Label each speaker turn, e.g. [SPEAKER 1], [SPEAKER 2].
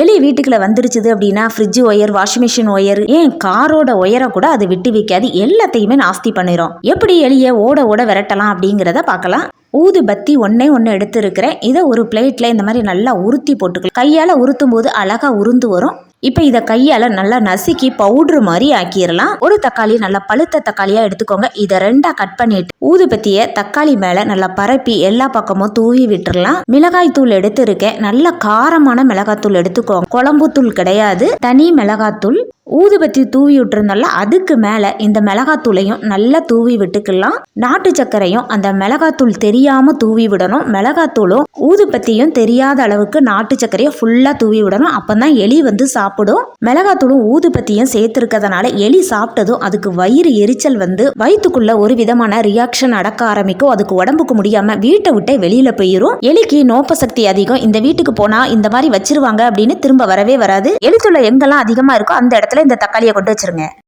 [SPEAKER 1] எலி வீட்டுக்குள்ள வந்துருச்சுது அப்படின்னா fridge wire washing machine wire ஏன் காரோட ஒயரை கூட அது விட்டு வைக்காது. எல்லாத்தையுமே நாஸ்தி பண்ணிரும். எப்படி எலியை ஓட ஓட விரட்டலாம் அப்படிங்கிறத பார்க்கலாம். ஊது பத்தி ஒன்னே ஒன்று எடுத்துருக்கிறேன். இதை ஒரு பிளேட்ல இந்த மாதிரி நல்லா உருத்தி போட்டுக்கலாம். கையால் உருத்தும் போது அழகா உருந்து வரும். இப்போ இதை கையால் நல்லா நசுக்கி பவுட்ரு மாதிரி ஆக்கிடலாம் ஒரு தக்காளி நல்லா பழுத்த தக்காளியாக எடுத்துக்கோங்க. இதை ரெண்டாக கட் பண்ணிட்டு ஊதுபத்தியை தக்காளி மேலே நல்லா பரப்பி எல்லா பக்கமும் தூவி விட்டுறலாம். மிளகாய் தூள் எடுத்திருக்கேன். நல்ல காரமான மிளகாய் தூள் எடுத்துக்கோங்க. குழம்பு தூள் கிடையாது. தனி மிளகாத்தூள் ஊதுபத்தி தூவி விட்டுருந்தோம்ல அதுக்கு மேலே இந்த மிளகாத்தூளையும் நல்லா தூவி விட்டுக்கலாம். நாட்டு சர்க்கரையும் அந்த மிளகாத்தூள் தெரியாமல் தூவி விடணும். மிளகாத்தூளும் ஊதுபத்தியும் தெரியாத அளவுக்கு நாட்டு சர்க்கரையை ஃபுல்லாக தூவி விடணும். அப்போ தான் எலி வந்து சாப்பிடும். மிளகாத்தூளும் ஊதுபத்தியும் சேர்த்துருக்கிறதுனால எலி சாப்பிட்டதும் அதுக்கு வயிறு எரிச்சல் வந்து வயிற்றுக்குள்ள ஒரு விதமான ரியாக்ஷன் அடக்க ஆரம்பிக்கும். அதுக்கு உடம்புக்கு முடியாமல் வீட்டை விட்டே வெளியில் போயிடும் எலிக்கு நோப்ப சக்தி அதிகம். இந்த வீட்டுக்கு போனால் இந்த மாதிரி வச்சிருவாங்க அப்படின்னு திரும்ப வரவே வராது. எலித்துள்ள எங்கெல்லாம் அதிகமாக இருக்கோ அந்த இடத்துல இந்த தக்காளியை கொண்டு வச்சிருங்க.